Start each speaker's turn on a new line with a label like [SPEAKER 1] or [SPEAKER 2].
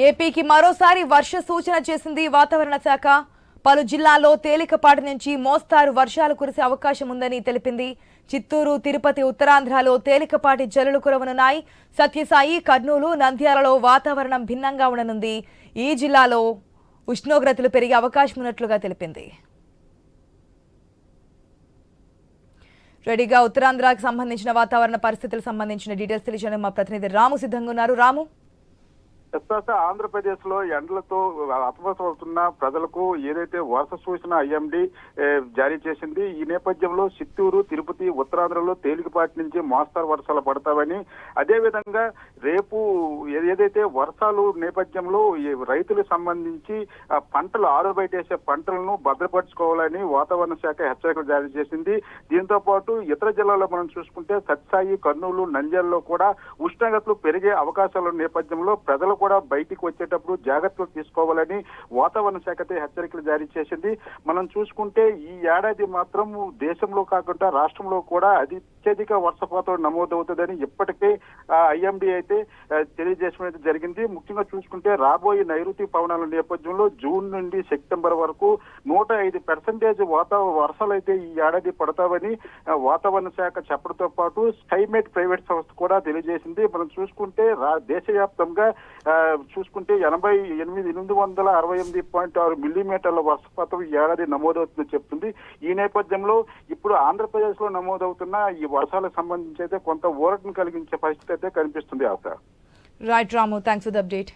[SPEAKER 1] ఏపీకి మరోసారి వర్ష సూచన చేసింది వాతావరణ శాఖ. పలు జిల్లాల్లో తేలికపాటి నుంచి మోస్తారు వర్షాలు కురిసే అవకాశం ఉందని తెలిపింది. చిత్తూరు తిరుపతి ఉత్తరాంధ్రలో తేలికపాటి జల్లులు కురవనున్నాయి. సత్యసాయి కర్నూలు నంద్యాలలో వాతావరణం భిన్నంగా ఉండనుంది. ఈ జిల్లాలో ఉష్ణోగ్రతలు పెరిగే అవకాశం ఉన్నట్లుగా తెలిపింది. రెడీగా ఉత్తరాంధ్రకు సంబంధించిన వాతావరణ పరిస్థితులకు సంబంధించిన డీటెయిల్స్ తెలియజేయడం మా ప్రతినిధి రాము సిద్ధంగా ఉన్నారు. రాము?
[SPEAKER 2] ప్రస్తుత ఆంధ్రప్రదేశ్లో ఎండలతో అతమతమవుతున్న ప్రజలకు ఏదైతే వరుస సూచన ఐఎండి జారీ చేసింది ఈ నేపథ్యంలో చిత్తూరు తిరుపతి ఉత్తరాంధ్రలో తేలికపాటి నుంచి మోస్తారు వర్షాలు పడతావని అదేవిధంగా రేపు ఏదైతే వర్షాలు నేపథ్యంలో ఈ రైతులకు సంబంధించి ఆ పంటలు ఆరుబయటేసే పంటలను భద్రపరచుకోవాలని వాతావరణ శాఖ హెచ్చరికలు జారీ చేసింది. దీంతో పాటు ఇతర జిల్లాల్లో మనం చూసుకుంటే సత్సాయి కర్నూలు నంద్యాలలో కూడా ఉష్ణోగ్రతలు పెరిగే అవకాశాల నేపథ్యంలో ప్రజలు కూడా బయటికి వచ్చేటప్పుడు జాగ్రత్తలు తీసుకోవాలని వాతావరణ శాఖ హెచ్చరికలు జారీ చేసింది. మనం చూసుకుంటే ఈ ఏడాది మాత్రం దేశంలో కాకుండా రాష్ట్రంలో కూడా అది అత్యధిక వర్షపాతం నమోదవుతుందని ఇప్పటికే ఐఎండి అయితే ఆ, తెలియజేయడం జరిగింది. ముఖ్యంగా చూసుకుంటే రాబోయే నైరుతి పవనాల నేపథ్యంలో జూన్ నుండి సెప్టెంబర్ వరకు నూట ఐదు పర్సెంటేజ్ వాతావరణ వర్షాలు అయితే ఈ ఏడాది పడతావని వాతావరణ శాఖ చెప్పడంతో పాటు స్కైమేట్ ప్రైవేట్ సంస్థ కూడా తెలియజేసింది. మనం చూసుకుంటే రా- దేశవ్యాప్తంగా చూసుకుంటే ఎనభై ఎనిమిది ఎనిమిది వందల అరవై ఎనిమిది పాయింట్ ఆరు మిల్లీమీటర్ల వర్షపాతం ఈ ఏడాది నమోదవుతుందని చెప్తుంది. ఈ నేపథ్యంలో ఇప్పుడు ఆంధ్రప్రదేశ్లో నమోదవుతున్న ఈ వర్షాలకు సంబంధించి అయితే కొంత ఊరటను కలిగించే పరిస్థితి అయితే కనిపిస్తుంది ఆశ
[SPEAKER 1] right Ramu thanks for the update